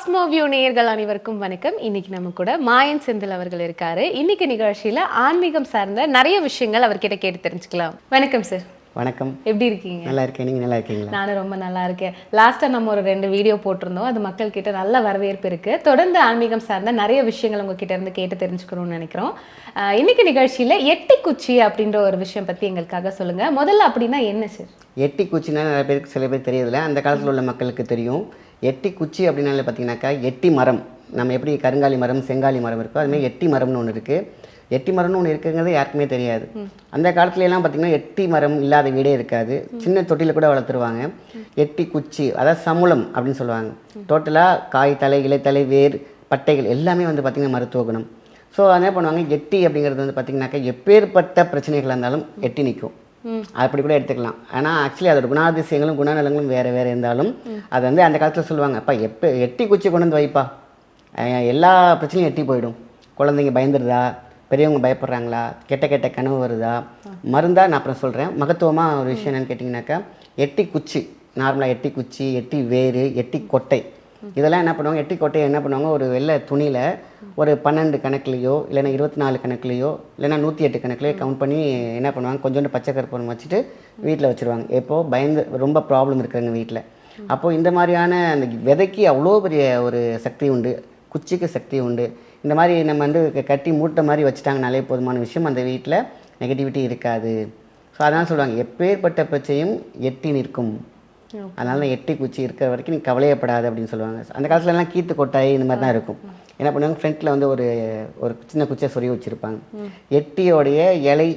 Cosmo view நேயர்கள் அனைவருக்கும் வணக்கம். இன்னைக்கு நம்ம கூட மாயன் செந்தில் அவர்கள் இருக்காரு. இன்னைக்கு நிகழ்ச்சியில ஆன்மீகம் சார்ந்த நிறைய விஷயங்கள் அவர்கிட்ட கேட்டு தெரிஞ்சுக்கலாம். வணக்கம் சார் வணக்கம். எப்படி இருக்கீங்க? நல்லா இருக்கேன். நீங்கள் நல்லா இருக்கீங்களா? நானும் ரொம்ப நல்லா இருக்கேன். லாஸ்ட்டாக நம்ம ஒரு ரெண்டு வீடியோ போட்டிருந்தோம். அது மக்கள் கிட்ட நல்ல வரவேற்பு இருக்கு. தொடர்ந்து ஆன்மீகம் சார்ந்த நிறைய விஷயங்கள் உங்ககிட்ட இருந்து கேட்டு தெரிஞ்சுக்கணும்னு நினைக்கிறோம். இன்னைக்கு நிகழ்ச்சியில எட்டி குச்சி அப்படின்ற ஒரு விஷயம் பத்தி எங்களுக்காக சொல்லுங்க. முதல்ல அப்படின்னா என்ன சார் எட்டி குச்சினா நிறைய பேருக்கு சில பேர் தெரியதில்ல அந்த காலத்தில் உள்ள மக்களுக்கு தெரியும். எட்டி குச்சி அப்படின்னாலே பார்த்தீங்கன்னாக்கா எட்டி மரம். நம்ம எப்படி கருங்காலி மரம் செங்காலி மரம் இருக்கோ அதுமாதிரி எட்டி மரம்னு ஒன்று இருக்குது எட்டி மரம்னு ஒன்று இருக்குங்கிறது யாருக்குமே தெரியாது. அந்த காலத்துல எல்லாம் பார்த்தீங்கன்னா எட்டி மரம் இல்லாத வீடே இருக்காது. சின்ன தொட்டியில் கூட வளர்த்துருவாங்க. எட்டி குச்சி அதாவது சமுளம் அப்படின்னு சொல்லுவாங்க. டோட்டலாக காய் தலை இலைத்தலை வேர் பட்டைகள் எல்லாமே வந்து பார்த்திங்கன்னா மருத்துவ குணம். ஸோ என்ன பண்ணுவாங்க. எட்டி அப்படிங்கிறது வந்து பார்த்திங்கனாக்கா எப்பேற்பட்ட பிரச்சனைகளாக இருந்தாலும் எட்டி நிற்கும் அப்படி கூட எடுத்துக்கலாம். ஆனால் ஆக்சுவலி அதோட குணாதிசயங்களும் குணநலங்களும் வேறு வேறு இருந்தாலும் அது வந்து அந்த காலத்தில் சொல்லுவாங்க அப்பா எப்போ எட்டி குச்சி கொண்டு வந்து வைப்பா? எல்லா பிரச்சனையும் எட்டி போயிடும். குழந்தைங்க பயந்துருதா? பெரியவங்க பயப்படுறாங்களா? கெட்ட கெட்ட கனவு வருதா? மருந்தா நான் அப்புறம் சொல்கிறேன் மகத்துவமாக ஒரு விஷயம் என்னன்னு கேட்டிங்கனாக்கா எட்டி குச்சி நார்மலாக எட்டி குச்சி எட்டி வேறு எட்டி கொட்டை. இதெல்லாம் என்ன பண்ணுவாங்க எட்டி கொட்டையை என்ன பண்ணுவாங்க ஒரு வெள்ளை துணியில் ஒரு பன்னெண்டு கணக்குலேயோ இல்லைன்னா இருபத்தி நாலு கணக்குலேயோ இல்லைன்னா நூற்றி எட்டு கணக்குலேயோ கவுண்ட் பண்ணி என்ன பண்ணுவாங்க கொஞ்சோண்டு பச்சை கற்பூரம் வச்சுட்டு வீட்டில் வச்சுருவாங்க. எப்போது பயந்து ரொம்ப ப்ராப்ளம் இருக்கிறவங்க வீட்டில் அப்போது இந்த மாதிரியான அந்த விதைக்கு அவ்வளோ பெரிய ஒரு சக்தி உண்டு குச்சிக்கு சக்தி உண்டு. இந்த மாதிரி நம்ம வந்து கட்டி மூட்டை மாதிரி வச்சுட்டாங்கனாலே போதுமான விஷயம் அந்த வீட்டில் நெகட்டிவிட்டி இருக்காது. ஸோ அதான் சொல்லுவாங்க எப்பேற்பட்ட பிரச்சனையும் எட்டி நிற்கும். அதனால எட்டி குச்சி இருக்கிற வரைக்கும் நீ கவலையப்படாது அப்படின்னு சொல்லுவாங்க. அந்த காலத்துல எல்லாம் கீத்து கொட்டாய் இந்த மாதிரி தான் இருக்கும் என்ன பண்ணுவாங்க? ஃப்ரண்ட்டில் வந்து ஒரு ஒரு சின்ன குச்சியை சொருகி வச்சுருப்பாங்க. எட்டியோடைய இலை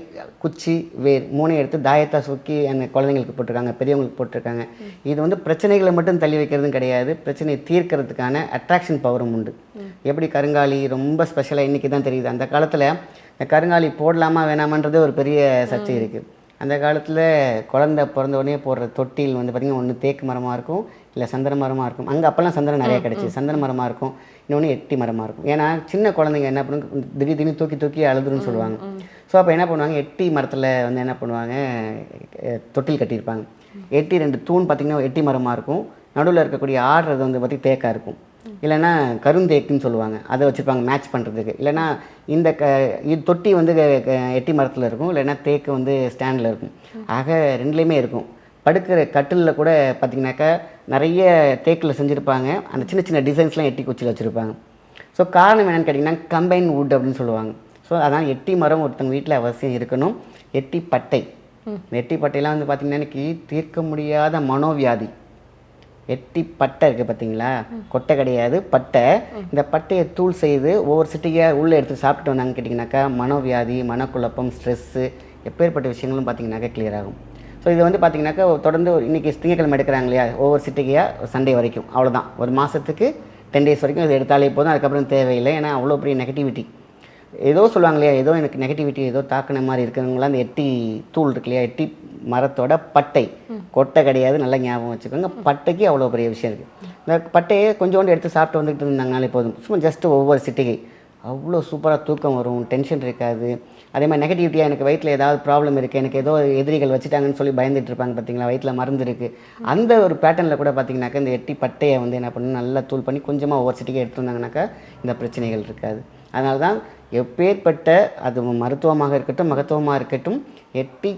குச்சி வேர் மூணையும் எடுத்து தாயத்தா சுக்கி அந்த குழந்தைங்களுக்கு போட்டிருக்காங்க பெரியவங்களுக்கு போட்டிருக்காங்க. இது வந்து பிரச்சனைகளை மட்டும் தள்ளி வைக்கிறதும் கிடையாது. பிரச்சனையை தீர்க்கறதுக்கான அட்ராக்ஷன் பவரும் உண்டு. எப்படி கருங்காலி ரொம்ப ஸ்பெஷலாக இன்றைக்கி தான் தெரியுது. அந்த காலத்தில் இந்த கருங்காலி போடலாமா வேணாமான்றது ஒரு பெரிய சர்ச்சை இருக்குது அந்த காலத்தில் குழந்தை பிறந்த உடனே போடுற தொட்டில் வந்து பார்த்திங்கன்னா ஒன்று தேக்கு மரமாக இருக்கும் இல்லை சந்தன மரமாக இருக்கும். அங்கே அப்போல்லாம் சந்தனம் நிறைய கிடச்சி சந்தன மரமாக இருக்கும் இன்னொன்று எட்டி மரமாக இருக்கும். ஏன்னா சின்ன குழந்தைங்க என்ன பண்ணும் திடீர் திடீர்னு தூக்கி தூக்கி அழுதுருன்னு சொல்லுவாங்க. ஸோ அப்போ என்ன பண்ணுவாங்க எட்டி மரத்தில் வந்து என்ன பண்ணுவாங்க தொட்டில் கட்டியிருப்பாங்க. எட்டி ரெண்டு தூண் பார்த்திங்கன்னா எட்டி மரமாக இருக்கும். நடுவில் இருக்கக்கூடிய ஆடுறது வந்து பார்த்தி தேக்கா இருக்கும். இல்லைன்னா கருந்தேக்குன்னு சொல்லுவாங்க. அதை வச்சுருப்பாங்க மேட்ச் பண்ணுறதுக்கு இல்லைன்னா இந்த க இது தொட்டி வந்து எட்டி மரத்தில் இருக்கும். இல்லைன்னா தேக்கு வந்து ஸ்டாண்டில் இருக்கும். ஆக ரெண்டுலேயுமே இருக்கும். படுக்கிற கட்டிலில் கூட பார்த்திங்கனாக்கா நிறைய தேக்கில் செஞ்சுருப்பாங்க. அந்த சின்ன சின்ன டிசைன்ஸ்லாம் எட்டி குச்சியில் வச்சுருப்பாங்க. ஸோ காரணம் என்னென்னு கேட்டிங்கன்னா கம்பைன் வுட் அப்படின்னு சொல்லுவாங்க. ஸோ அதான் எட்டி மரம் ஒருத்தவங்க வீட்டில் அவசியம் இருக்கணும். எட்டி பட்டை. எட்டி பட்டையெல்லாம் வந்து பார்த்திங்கன்னா இன்னைக்கு தீர்க்க முடியாத மனோவியாதி. எட்டி பட்டை இருக்குது பார்த்தீங்களா கொட்டை கிடையாது பட்டை. இந்த பட்டையை தூள் செய்து ஒவ்வொரு சிட்டியாக உள்ளே எடுத்து சாப்பிட்டு வந்தாங்க கேட்டிங்கனாக்கா மனோவியாதி மனக்குழப்பம் ஸ்ட்ரெஸ்ஸு எப்பேற்பட்ட விஷயங்களும் பார்த்தீங்கன்னாக்கா கிளியர் ஆகும். ஸோ இது வந்து பார்த்தீங்கன்னாக்கா தொடர்ந்து ஒரு இன்றைக்கி திங்கக்கிழமை எடுக்கிறாங்க இல்லையா? ஒவ்வொரு சிட்டிக்கையாக சண்டே வரைக்கும். அவ்வளோதான் ஒரு மாதத்துக்கு டென் டேஸ் வரைக்கும் இது எடுத்தாலே போதும். அதுக்கப்புறம் தேவையில்லை. ஏன்னா அவ்வளோ பெரிய நெகட்டிவிட்டி ஏதோ சொல்லுவாங்க இல்லையா ஏதோ எனக்கு நெகட்டிவிட்டி ஏதோ தாக்குன மாதிரி இருக்கிறவங்களாம் அந்த எட்டி தூள் இருக்கு இல்லையா எட்டி மரத்தோட பட்டை. கொட்டை கிடையாது நல்லா ஞாபகம் வச்சுக்கோங்க. பட்டைக்கு அவ்வளோ பெரிய விஷயம் இருக்குது இந்த பட்டையை கொஞ்சோண்டு எடுத்து சாப்பிட்டு வந்துட்டு இருந்தாங்கனாலே போதும். சும்மா ஜஸ்ட் ஒவ்வொரு சிட்டிகை. அவ்வளோ சூப்பராக தூக்கம் வரும் டென்ஷன் இருக்காது. அதே மாதிரி நெகட்டிவிட்டியாக எனக்கு வயிற்றில் ஏதாவது ப்ராப்ளம் இருக்குது எனக்கு ஏதோ எதிரிகள் வச்சுட்டாங்கன்னு சொல்லி பயந்துட்டு இருப்பாங்க பார்த்தீங்களா வயிற்றில் மருந்து இருக்குது அந்த ஒரு பேட்டர்னில் கூட பார்த்தீங்கன்னாக்கா இந்த எட்டி பட்டையை வந்து என்ன பண்ணணும் நல்லா தூள் பண்ணி கொஞ்சமாக ஒவ்வொரு சிட்டிகை எடுத்து வந்தாங்கனாக்கா இந்த பிரச்சனைகள் இருக்காது. அதனால தான் எப்பேற்பட்ட அது மருத்துவமாக இருக்கட்டும் மகத்துவமாக இருக்கட்டும் எட்டி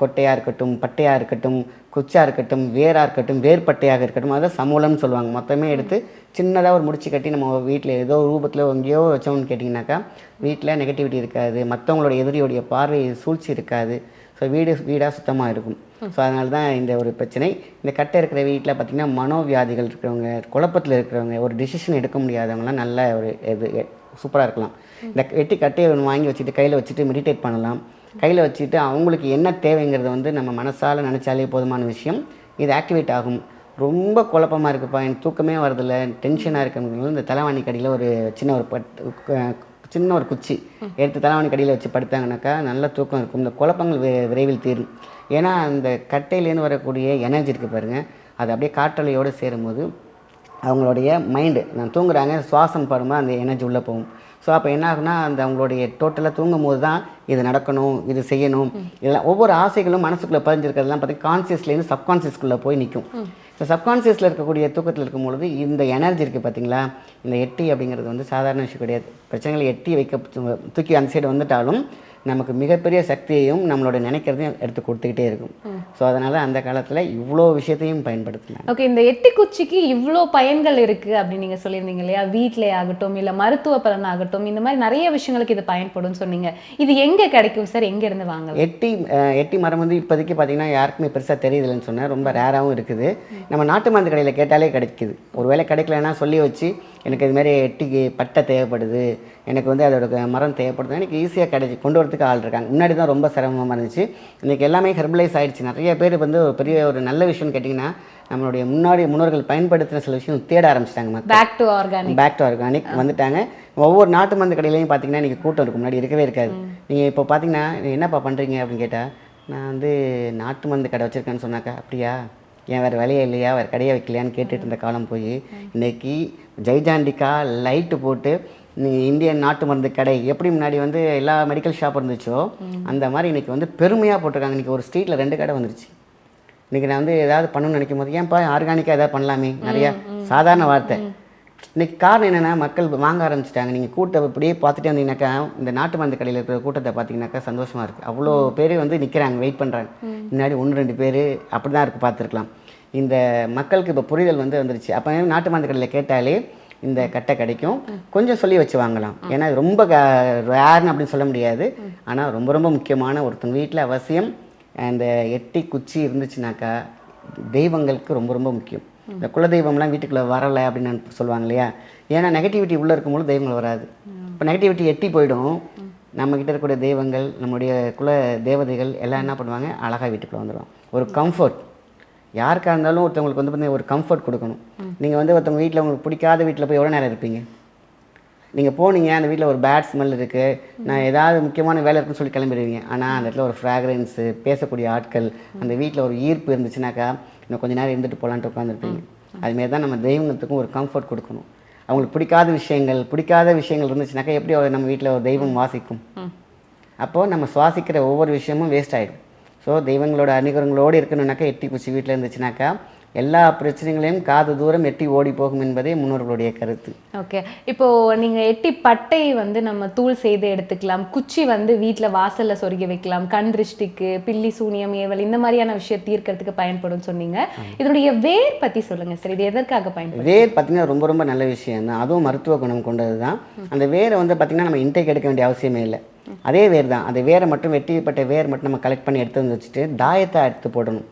கொட்டையாக இருக்கட்டும் பட்டையாக இருக்கட்டும் குச்சாக இருக்கட்டும் வேராக இருக்கட்டும் வேர்பட்டையாக இருக்கட்டும் அதை சமூலம்னு சொல்லுவாங்க. மொத்தமே எடுத்து சின்னதாக ஒரு முடிச்சு கட்டி நம்ம வீட்டில் ஏதோ ரூபத்தில் எங்கேயோ வச்சோம்னு கேட்டிங்கனாக்கா வீட்டில் நெகட்டிவிட்டி இருக்காது. மற்றவங்களோட எதிரியோடைய பார்வை சூழ்ச்சி இருக்காது. ஸோ வீடு வீடாக சுத்தமாக இருக்கும். ஸோ அதனால தான் இந்த ஒரு பிரச்சனை. இந்த கட்டை இருக்கிற வீட்டில் பார்த்திங்கன்னா மனோவியாதிகள் இருக்கிறவங்க குழப்பத்தில் இருக்கிறவங்க ஒரு டிசிஷன் எடுக்க முடியாதவங்களாம் நல்ல ஒரு இது சூப்பராக இருக்கலாம். இந்த வெட்டி கட்டையை ஒன்று வாங்கி வச்சுட்டு கையில் வச்சுட்டு மெடிடேட் பண்ணலாம். கையில் வச்சுட்டு அவங்களுக்கு என்ன தேவைங்கிறத வந்து நம்ம மனசால் நினச்சாலே போதுமான விஷயம். இது ஆக்டிவேட் ஆகும். ரொம்ப குழப்பமாக இருக்குப்பா. எனக்கு தூக்கமே வரதில்ல டென்ஷனாக இருக்கிறவங்களும் இந்த தலைவாணி கடியில் ஒரு சின்ன ஒரு பட் சின்ன ஒரு குச்சி எடுத்து தலைவாணி கடியில் வச்சு படுத்தாங்கனாக்கா நல்ல தூக்கம் இருக்கும். இந்த குழப்பங்கள் விரைவில் தீரும். ஏன்னா அந்த கட்டையிலேருந்து வரக்கூடிய எனர்ஜி இருக்குது பாருங்கள் அது அப்படியே காற்றலையோடு சேரும்போது அவங்களுடைய மைண்டு நான் தூங்குறாங்க சுவாசம் படும்போது அந்த எனர்ஜி உள்ளே போகும். ஸோ அப்போ என்ன ஆகுனா அந்த அவங்களுடைய டோட்டலாக தூங்கும் போது தான் இது நடக்கணும் இது செய்யணும். இதெல்லாம் ஒவ்வொரு ஆசைகளும் மனசுக்குள்ளே பதிஞ்சிருக்கிறதுலாம் பார்த்தீங்கன்னா கான்சியஸ்லேருந்து சப்கான்சியஸ்குள்ளே போய் நிற்கும் இந்த சப்கான்சியஸில் இருக்கக்கூடிய தூக்கத்தில் இருக்கும் பொழுது இந்த எனர்ஜி இருக்குது பார்த்தீங்களா இந்த எட்டி அப்படிங்கிறது வந்து சாதாரண விஷயம் கிடையாது. பிரச்சனைகளை எட்டி வைக்க தூக்கி அந்த சைடு வந்துட்டாலும் நமக்கு மிகப்பெரிய சக்தியையும் நம்மளோட நினைக்கிறதையும் எடுத்து கொடுத்துக்கிட்டே இருக்கும். ஸோ அதனால் அந்த காலத்தில் இவ்வளோ விஷயத்தையும் பயன்படுத்தினாங்க. ஓகே இந்த எட்டி குச்சிக்கு இவ்வளோ பயன்கள் இருக்கு அப்படின்னு நீங்க சொல்லியிருந்தீங்க இல்லையா? வீட்டிலே ஆகட்டும் இல்ல மருத்துவ பலன் ஆகட்டும் இந்த மாதிரி நிறைய விஷயங்களுக்கு இது பயன்படும் சொன்னீங்க. இது எங்க கிடைக்கும் சார்? எங்க இருந்து வாங்கலாம்? எட்டி எட்டி மரம் வந்து இப்போதைக்கு பார்த்தீங்கன்னா யாருக்குமே பெருசாக தெரியுதுலன்னு சொன்னேன். ரொம்ப ரேராகவும் இருக்குது. நம்ம நாட்டு மருந்து கடையில் கேட்டாலே கிடைக்குது. ஒருவேளை கிடைக்கலன்னா சொல்லி வச்சு எனக்கு இது மாதிரி எட்டிக்கு பட்டை தேவைப்படுது எனக்கு வந்து அதோட மரம் தேவைப்படுது. எனக்கு ஈஸியாக கிடைச்சி கொண்டு வரதுக்கு ஆள் இருக்காங்க. முன்னாடி தான் ரொம்ப சிரமமாக இருந்துச்சு. இன்றைக்கி எல்லாமே ஹெர்பலைஸ் ஆயிடுச்சு. நிறைய பேர் வந்து ஒரு பெரிய ஒரு நல்ல விஷயம்னு கேட்டிங்கன்னா நம்மளுடைய முன்னாடி முன்னோர்கள் பயன்படுத்தின சில விஷயம் தேட ஆரம்பிச்சிட்டாங்க back to organic back to organic வந்துட்டாங்க. ஒவ்வொரு நாட்டு மருந்து கடையிலையும் பார்த்தீங்கன்னா இன்றைக்கி கூட்டம் இருக்கும் முன்னாடி இருக்கவே இருக்காது. நீங்கள் இப்போ பார்த்தீங்கன்னா "நீ என்னப்பா பண்ணுறீங்க அப்படின்னு கேட்டால் நான் வந்து நாட்டு மருந்து கடை வச்சுருக்கேன்னு சொன்னாக்கா அப்படியா? ஏன் வேறு வேலையே இல்லையா? வேறு கடையை வைக்கலையான்னு கேட்டுட்டு இருந்த காலம் போய் இன்னைக்கு ஜெய்ஜாண்டிக்கா லைட்டு போட்டு இந்தியன் நாட்டு மருந்து கடை எப்படி முன்னாடி வந்து எல்லா மெடிக்கல் ஷாப் இருந்துச்சோ அந்த மாதிரி இன்னைக்கு வந்து பெருமையாக போட்டிருக்காங்க. இன்றைக்கி ஒரு ஸ்ட்ரீட்டில் ரெண்டு கடை வந்துருச்சு. இன்றைக்கி நான் வந்து ஏதாவது பண்ணணும்னு நினைக்கும் போது ஏன்ப்பா ஆர்கானிக்காக ஏதாவது பண்ணலாமே? நிறையா சாதாரண வார்த்தை. இன்னைக்கு காரணம் என்னென்னா மக்கள் வாங்க ஆரம்பிச்சிட்டாங்க. நீங்கள் கூட்டம் இப்படியே பார்த்துட்டே வந்தீங்கன்னாக்கா இந்த நாட்டு மருந்து கடையில் இருக்கிற கூட்டத்தை பார்த்தீங்கன்னாக்கா சந்தோஷமாக இருக்குது அவ்வளோ பேர் வந்து நிற்கிறாங்க வெயிட் பண்ணுறாங்க முன்னாடி ஒன்று ரெண்டு பேர் அப்படி தான் இருக்குது பார்த்துருக்கலாம். இந்த மக்களுக்கு இப்போ புரிதல் வந்து வந்துருச்சு. அப்போ நாட்டு மருந்து கடையில் கேட்டாலே இந்த கட்டை கிடைக்கும். கொஞ்சம் சொல்லி வச்சு வாங்கலாம். ஏன்னா ரொம்ப ரேர்னு அப்படின்னு சொல்ல முடியாது. ஆனால் ரொம்ப ரொம்ப முக்கியமான ஒருத்தங்க வீட்டில் அவசியம். அந்த எட்டி குச்சி இருந்துச்சுனாக்கா தெய்வங்களுக்கு ரொம்ப ரொம்ப முக்கியம். இந்த குலதெய்வம்லாம் வீட்டுக்குள்ளே வரலை அப்படின்னு சொல்லுவாங்க இல்லையா? ஏன்னா நெகட்டிவிட்டி உள்ளே இருக்கும்போது தெய்வங்கள் வராது. இப்போ நெகட்டிவிட்டி எட்டி போயிடும். நம்மக்கிட்ட இருக்கக்கூடிய தெய்வங்கள் நம்முடைய குல தேவதைகள் எல்லாம் என்ன பண்ணுவாங்க? அழகாக வீட்டுக்குள்ளே வந்துடும் ஒரு கம்ஃபர்ட் யாருக்காக இருந்தாலும் ஒருத்தவங்களுக்கு வந்து பார்த்தீங்கன்னா ஒரு கம்ஃபர்ட் கொடுக்கணும். நீங்கள் வந்து ஒருத்தவங்க வீட்டில் உங்களுக்கு பிடிக்காத வீட்டில் போய் எவ்வளோ நேரம் இருப்பீங்க? நீங்கள் போனீங்க அந்த வீட்டில் ஒரு பேட் ஸ்மெல் இருக்குது நான் ஏதாவது முக்கியமான வேலை இருக்குன்னு சொல்லி கிளம்பிடுவீங்க. ஆனால் அந்த இடத்துல ஒரு ஃப்ராக்ரன்ஸு பேசக்கூடிய ஆட்கள் அந்த வீட்டில் ஒரு ஈர்ப்பு இருந்துச்சுனாக்கா இன்னும் கொஞ்ச நேரம் இருந்துட்டு போகலான்ட்டு உட்காந்துருப்பீங்க அதுமாரி தான் நம்ம தெய்வத்துக்கும் ஒரு கம்ஃபர்ட் கொடுக்கணும். அவங்களுக்கு பிடிக்காத விஷயங்கள் பிடிக்காத விஷயங்கள் இருந்துச்சுனாக்கா எப்படி நம்ம வீட்டில் ஒரு தெய்வம் வாசிக்கும்? அப்போது நம்ம சுவாசிக்கிற ஒவ்வொரு விஷயமும் வேஸ்ட் ஆகிடும் ஸோ தெய்வங்களோட அனுகிரகங்களோடு இருக்கணும்னாக்கா எட்டி குச்சி வீட்டில் இருந்துச்சுனாக்கா எல்லா பிரச்சனைகளையும் காது தூரம் எட்டி ஓடி போகும் என்பதே முன்னோர்களுடைய கருத்து. ஓகே இப்போ நீங்க எட்டி பட்டை வந்து நம்ம தூள் செய்து எடுத்துக்கலாம். குச்சி வந்து வீட்ல வாசல்ல சொருகி வைக்கலாம். கண் திருஷ்டிக்கு பில்லி சூனியம் ஏவல் இந்த மாதிரியான விஷயம் தீர்க்கறதுக்கு பயன்படும் சொன்னீங்க. இதனுடைய வேர் பத்தி சொல்லுங்க சார். இது எதற்காக பயன்படும் வேர் பார்த்திங்கன்னா ரொம்ப ரொம்ப நல்ல விஷயம் தான். அதுவும் மருத்துவ குணம் கொண்டது தான் அந்த வேரை வந்து பார்த்திங்கன்னா நம்ம இன்டேக் எடுக்க வேண்டிய அவசியமே இல்லை. அதே வேர் தான் அந்த வேரை மட்டும் வெட்டிப்பட்ட வேர் மட்டும் நம்ம கலெக்ட் பண்ணி எடுத்து வந்து வச்சுட்டு தாயத்தை எடுத்து போடணும்.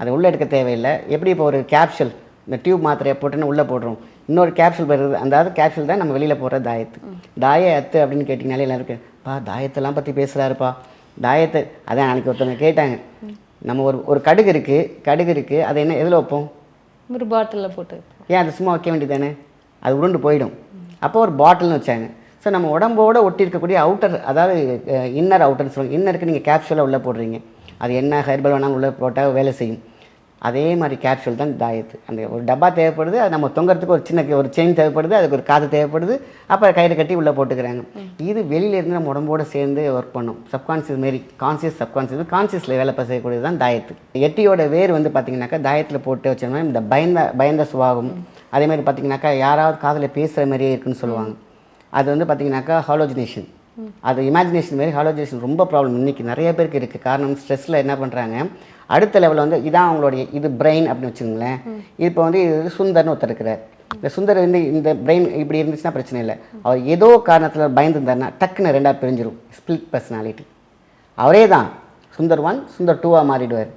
அதை உள்ளே எடுக்க தேவையில்லை. எப்படி இப்போ ஒரு கேப்சூல் இந்த டியூப் மாத்திரையை போட்டுன்னு உள்ளே போடுறோம். இன்னொரு கேப்சூல் வருது அந்த அது கேப்சூல் தான் நம்ம வெளியில் போடுற தாயத்து. தாய அத்து அப்படின்னு கேட்டிங்கனாலே எல்லாம் இருக்கு பா தாயத்தெல்லாம் பற்றி பேசுகிறாருப்பா தாயத்தை அதான் அன்றைக்கி ஒருத்தவங்க கேட்டாங்க. நம்ம ஒரு ஒரு கடுகு இருக்குது கடுகு இருக்குது அதை என்ன எதில் வைப்போம்? ஒரு பாட்டில்ல போட்டு ஏன் அதை சும்மா வைக்க வேண்டியதானே அது உருண்டு போயிடும். அப்போ ஒரு பாட்டில்னு வச்சாங்க. ஸோ நம்ம உடம்போட ஒட்டி இருக்கக்கூடிய அவுட்டர் அதாவது இன்னர் அவுட்டர்னு சொல்லுவாங்க. இன்னருக்கு நீங்கள் கேப்சூலாக உள்ளே போடுறீங்க. அது என்ன ஹெர்பல் வேணாலும் உள்ளே போட்டால் வேலை செய்யும். அதே மாதிரி கேப்சூல் தான் தாயத்து அந்த ஒரு டப்பா தேவைப்படுது அது நம்ம தொங்குறதுக்கு ஒரு சின்ன ஒரு செயின் தேவைப்படுது அதுக்கு ஒரு காது தேவைப்படுது அப்போ கயிறு கட்டி உள்ளே போட்டுக்கிறாங்க. இது வெளியில இருந்து நம்ம உடம்போட சேர்ந்து ஒர்க் பண்ணும். சப்கான்சியஸ் மாரி கான்சியஸ் சப்கான்சியஸ் கான்சியஸில் வேலை செய்யக்கூடியது தான் தாயத்து எட்டியோட வேர் வந்து பார்த்தீங்கன்னாக்கா தாயத்தில் போட்டு வச்சோம்னா இந்த பயந்த பயந்த சுவாகம். அதே மாதிரி பார்த்தீங்கன்னாக்கா யாராவது காதில் பேசுகிற மாதிரியே இருக்குன்னு சொல்லுவாங்க. அது வந்து பார்த்தீங்கன்னாக்கா ஹாலோஜினேஷன் அது இமேஜினேஷன் மாதிரி ஹாலோஜினேஷன் ரொம்ப ப்ராப்ளம் இன்றைக்கி நிறைய பேருக்கு இருக்குது காரணம் ஸ்ட்ரெஸ்ஸில் என்ன பண்ணுறாங்க அடுத்த லெவலில் வந்து இதான் அவங்களுடைய இது பிரெயின் அப்படின்னு வச்சுக்கோங்களேன். இப்போ வந்து இது சுந்தர்னு ஒருத்தர் இருக்கிறார். இந்த சுந்தர் வந்து இந்த பிரெயின் இப்படி இருந்துச்சுன்னா பிரச்சனை இல்லை. அவர் ஏதோ காரணத்தில் பயந்துருந்தாருன்னா டக்குன்னு ரெண்டாக பிரிஞ்சிடும் ஸ்பிளிட் பர்சனாலிட்டி அவரே தான். சுந்தர் ஒன் சுந்தர் டூவாக மாறிடுவார்.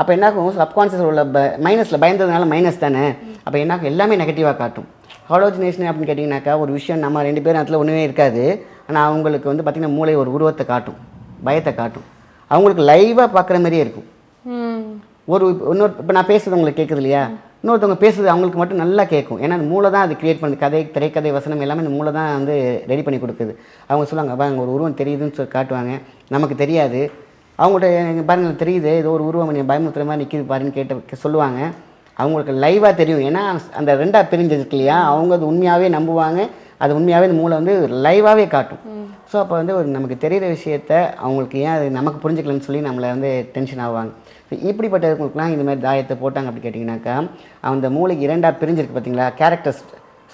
அப்போ என்ன ஆகும்? சப்கான்சியஸ் உள்ள ப மைனஸில் பயந்ததுனால மைனஸ் தானே? அப்போ என்ன ஆகும்? எல்லாமே நெகட்டிவாக காட்டும். ஹாலோஜினேஷன் அப்படின்னு கேட்டிங்கனாக்கா ஒரு விஷயம் நம்ம ரெண்டு பேரும் அதில் ஒன்றுமே இருக்காது. ஆனால் அவங்களுக்கு வந்து பார்த்திங்கன்னா மூளை ஒரு உருவத்தை காட்டும் பயத்தை காட்டும். அவங்களுக்கு லைவாக பார்க்குற மாதிரியே இருக்கும். ஒரு இன்னொரு இப்போ நான் பேசுறது உங்களுக்கு கேட்குது இல்லையா? இன்னொருத்தவங்க பேசுறது அவங்களுக்கு மட்டும் நல்லா கேட்கும். ஏன்னா அந்த மூளை தான் அது கிரியேட் பண்ணுது. கதை திரைக்கதை வசனம் எல்லாமே இந்த மூளை தான் வந்து ரெடி பண்ணி கொடுக்குது. அவங்க சொல்லுவாங்க அப்பா அங்கே ஒரு உருவம் தெரியுதுன்னு சொல்லி காட்டுவாங்க. நமக்கு தெரியாது. அவங்கள்ட்ட "இங்க பாருங்க தெரியுது. ஏதோ ஒரு உருவம் நீ பயமுத்துற மாதிரி நிற்கிது பாருன்னு கேட்டு சொல்லுவாங்க. அவங்களுக்கு லைவாக தெரியும். ஏன்னா அந்த ரெண்டாக பிரிஞ்சது இருக்கு இல்லையா? அவங்க அது உண்மையாகவே நம்புவாங்க. அது உண்மையாகவே இந்த மூளை வந்து லைவாகவே காட்டும். ஸோ அப்போ வந்து ஒரு நமக்கு தெரிகிற விஷயத்த அவங்களுக்கு ஏன் அது நமக்கு புரிஞ்சுக்கலன்னு சொல்லி நம்மளை வந்து டென்ஷன் ஆவாங்க. ஸோ இப்படிப்பட்டவங்களுக்குலாம் இந்த மாதிரி தாயத்தை போட்டாங்க அப்படி கேட்டிங்கனாக்கா அந்த மூளைக்கு இரண்டாக பிரிஞ்சிருக்கு பார்த்தீங்களா கேரக்டர்ஸ்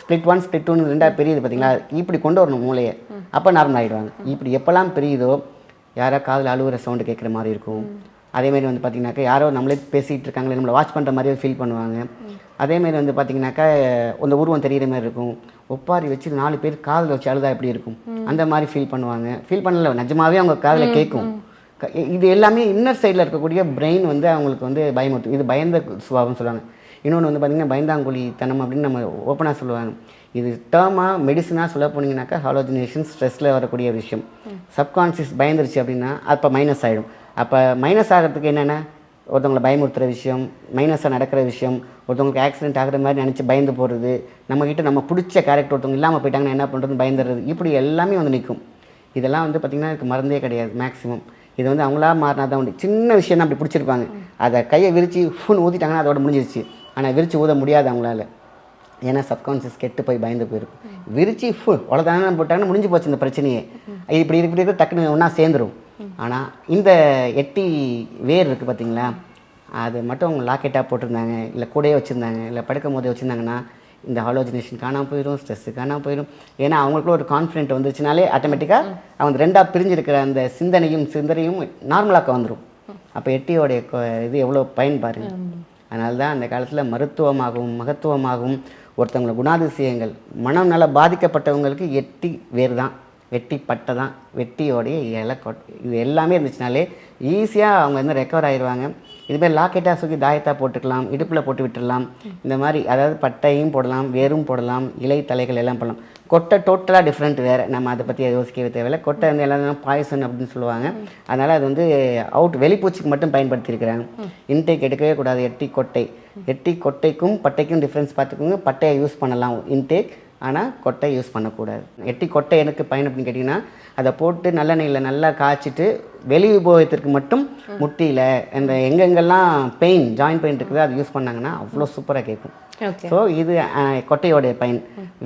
ஸ்ப்ளிட் ஒன் ஸ்ப்ளிட் டூன்னு ரெண்டாக பிரியுது பார்த்தீங்களா இப்படி கொண்டு வரணும் மூளையை. அப்போ நார்மல் ஆகிடுவாங்க இப்படி எப்போல்லாம் பிரியுதோ யாரோ காதில் அழுகுற சவுண்டு கேட்குற மாதிரி இருக்கும். அதேமாரி வந்து பார்த்தீங்கன்னாக்கா யாரோ நம்மளே பேசிகிட்டு இருக்காங்களே நம்மளை வாட்ச் பண்ணுற மாதிரியே ஃபீல் பண்ணுவாங்க. அதேமாரி வந்து பார்த்தீங்கன்னாக்கா அந்த உருவம் தெரியிற மாதிரி இருக்கும். ஒப்பாரி வச்சு நாலு பேர் காதில் வச்சு அழுதா எப்படி இருக்கும்? அந்த மாதிரி ஃபீல் பண்ணுவாங்க. ஃபீல் பண்ணல நிஜமாவே அவங்க காதில் கேட்கும் இது எல்லாமே இன்னர் சைடில் இருக்கக்கூடிய பிரெயின் வந்து அவங்களுக்கு வந்து பயமுறுத்தும் இது பயந்த சுபாவம் சொல்லுவாங்க. இன்னொன்று வந்து பார்த்திங்கன்னா பயந்தாங்குழி தனம் அப்படின்னு நம்ம ஓப்பனாக சொல்லுவாங்க. இது டேர்மாக மெடிசனாக சொல்ல போனீங்கன்னாக்கா ஹாலோஜினேஷன் ஸ்ட்ரெஸ்ஸில் வரக்கூடிய விஷயம். சப்கான்ஷியஸ் பயந்துருச்சு அப்படின்னா அப்போ மைனஸ் ஆகிடும் அப்போ மைனஸ் ஆகிறதுக்கு என்னென்ன? ஒருத்தவங்களை பயமுறுத்துகிற விஷயம் மைனஸாக நடக்கிற விஷயம் ஒருத்தவங்களுக்கு ஆக்சிடென்ட் ஆகிற மாதிரி நினச்சி பயந்து போகிறது நம்மக்கிட்ட நம்ம பிடிச்ச கேரக்டர் ஒருத்தவங்க இல்லாமல் போயிட்டாங்கன்னா என்ன பண்ணுறதுன்னு பயந்துடுறது இப்படி எல்லாமே வந்து நிற்கும் இதெல்லாம் வந்து பார்த்திங்கன்னா இதுக்கு மருந்தே கிடையாது மேக்ஸிமம் இது வந்து அவங்களா மாறினா தான் உண்டு. சின்ன விஷயம் தான் அப்படி பிடிச்சிருப்பாங்க. அதை கையை விரித்து ஃபோன் ஊற்றிட்டாங்கன்னா அதோட முடிஞ்சிருச்சு. ஆனால் விரித்து ஊத முடியாது அவங்களால. ஏன்னா சப்கான்ஷியஸ் கெட்டு போய் பயந்து போயிருக்கும் விரிச்சு ஃபுல் உலதான போட்டாங்கன்னா முடிஞ்சு போச்சு இந்த பிரச்சனையே. இது இப்படி இப்படி இருக்கு டக்குன்னு ஒன்றா சேர்ந்துரும். ஆனால் இந்த எட்டி வேர் இருக்குது பார்த்தீங்களா அது மட்டும் அவங்க லாக்கெட்டாக போட்டிருந்தாங்க இல்லை கூடயே வச்சுருந்தாங்க இல்லை படுக்கும் போதே வச்சுருந்தாங்கன்னா இந்த ஹாலோஜினேஷன் காணாமல் போயிடும் ஸ்ட்ரெஸ்ஸு காணாமல் போயிடும். ஏன்னா அவங்களுக்குள்ள ஒரு கான்ஃபிடென்ட் வந்துச்சுனாலே ஆட்டோமேட்டிக்காக அவங்க ரெண்டாக பிரிஞ்சிருக்கிற அந்த சிந்தனையும் சிந்தனையும் நார்மலாக்க வந்துடும் அப்போ எட்டியோடைய இது எவ்வளோ பயன் பாருங்க. அதனால தான் அந்த காலத்தில் மருத்துவமாகவும் மகத்துவமாகவும் ஒருத்தவங்களை குணாதிசயங்கள் மனம் நல பாதிக்கப்பட்டவங்களுக்கு எட்டி வேர் தான் வெட்டி பட்டை தான் வெட்டியோடைய இலை கொட் இது எல்லாமே இருந்துச்சுனாலே ஈஸியாக அவங்க வந்து ரெக்கவர் ஆயிடுவாங்க இதுமாதிரி லாக்கெட்டாக சுற்றி தாயத்தாக போட்டுக்கலாம் இடுப்பில் போட்டு விட்டுடலாம். இந்த மாதிரி அதாவது பட்டையும் போடலாம் வேரும் போடலாம் இலை தலைகள் எல்லாம் போடலாம். கொட்டை டோட்டலாக டிஃப்ரெண்ட் வேறு. நம்ம அதை பற்றி யோசிக்கவே தேவையில்லை. கொட்டை வந்து எல்லாம் பாய்சன் அப்படின்னு சொல்லுவாங்க. அதனால் அது வந்து அவுட் வெளிப்பூச்சிக்கு மட்டும் பயன்படுத்தியிருக்கிறாங்க. இன்டேக் எடுக்கவே கூடாது. எட்டி கொட்டை எட்டி கொட்டைக்கும் பட்டைக்கும் டிஃப்ரென்ஸ் பார்த்துக்கோங்க. பட்டையை யூஸ் பண்ணலாம். இன்டேக் ஆனால் கொட்டை யூஸ் பண்ணக்கூடாது. எட்டி கொட்டை எனக்கு பயன் அப்படின்னு கேட்டிங்கன்னா அதை போட்டு நல்லெண்ணெயில் நல்லா காய்ச்சிட்டு வெளி உபயோகத்திற்கு மட்டும் முட்டியில் அந்த எங்கெங்கெல்லாம் பெயின் ஜாயின்ட் பெயின் இருக்குதோ அது யூஸ் பண்ணாங்கன்னா அவ்வளோ சூப்பராக கேட்கும். ஸோ இது கொட்டையோடைய பயன்.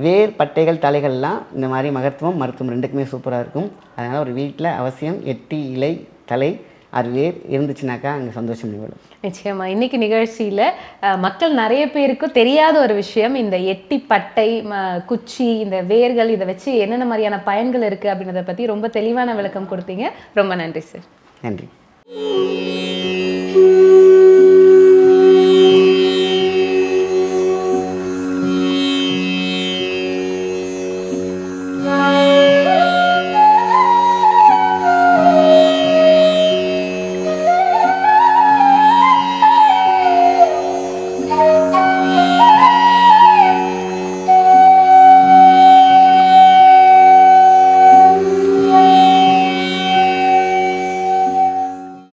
வேர் பட்டைகள் தலைகள்லாம் இந்த மாதிரி மகத்துவம் மருத்துவம் ரெண்டுக்குமே சூப்பராக இருக்கும். அதனால் ஒரு வீட்டில் அவசியம் எட்டி இலை தலை அது வேர் இருந்துச்சுனாக்கா அங்கே சந்தோஷம் நிகழும். நிச்சயமா. இன்னைக்கு நிகழ்ச்சியில மக்கள் நிறைய பேருக்கு தெரியாத ஒரு விஷயம் இந்த எட்டி பட்டை குச்சி இந்த வேர்கள் இதை வச்சு என்னென்ன மாதிரியான பயன்கள் இருக்கு அப்படின்றத பத்தி ரொம்ப தெளிவான விளக்கம் கொடுத்தீங்க. ரொம்ப நன்றி சார். நன்றி.